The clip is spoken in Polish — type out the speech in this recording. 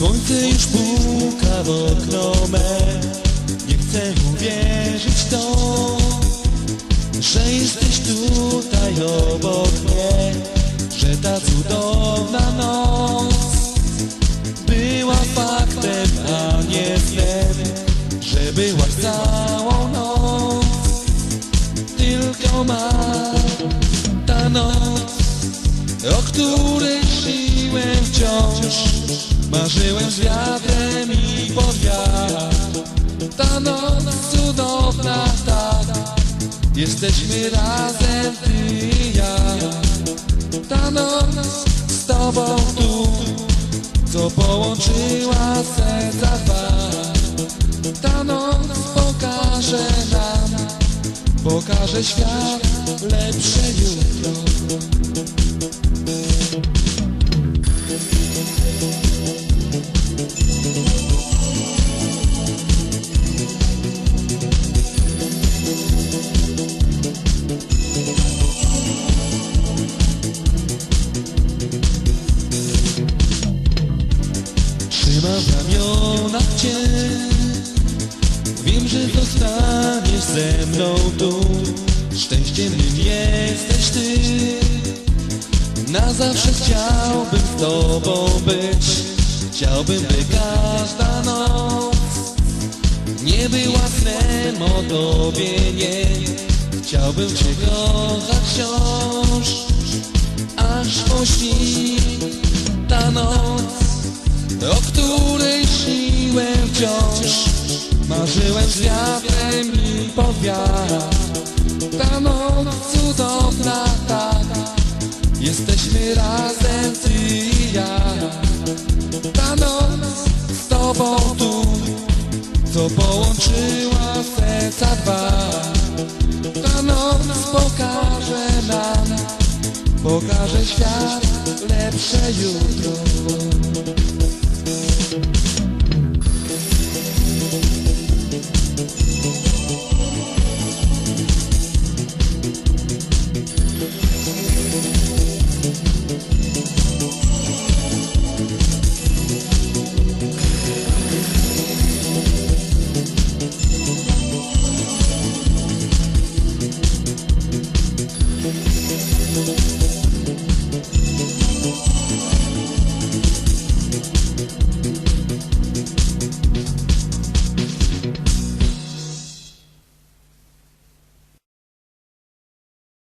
Słońce już puka w okno me Nie chcę uwierzyć w to Że jesteś tutaj obok mnie Że ta cudowna noc Była faktem, a nie snem Że byłaś całą noc. Tylko ma ta noc O której śniłem wciąż Marzyłem z wiatrem i pod Ta noc cudowna, tak. Jesteśmy razem, ty i ja. Ta noc z tobą tu Co połączyła serca dwa. Ta noc pokaże nam Pokaże świat lepsze jutro ze mną tu. Szczęściem jesteś Ty Na zawsze chciałbym z Tobą być. Chciałbym, by każda noc Nie była snem o Tobie, nie Chciałbym Cię kochać wciąż Aż pośni. Ta noc o której śniłem wciąż Marzyłem z wiatrem i pod wiatr Ta noc cudowna, tak Jesteśmy razem, ty i ja. Ta noc z tobą tu Co połączyła serca dwa. Ta noc pokaże nam Pokaże świat lepsze jutro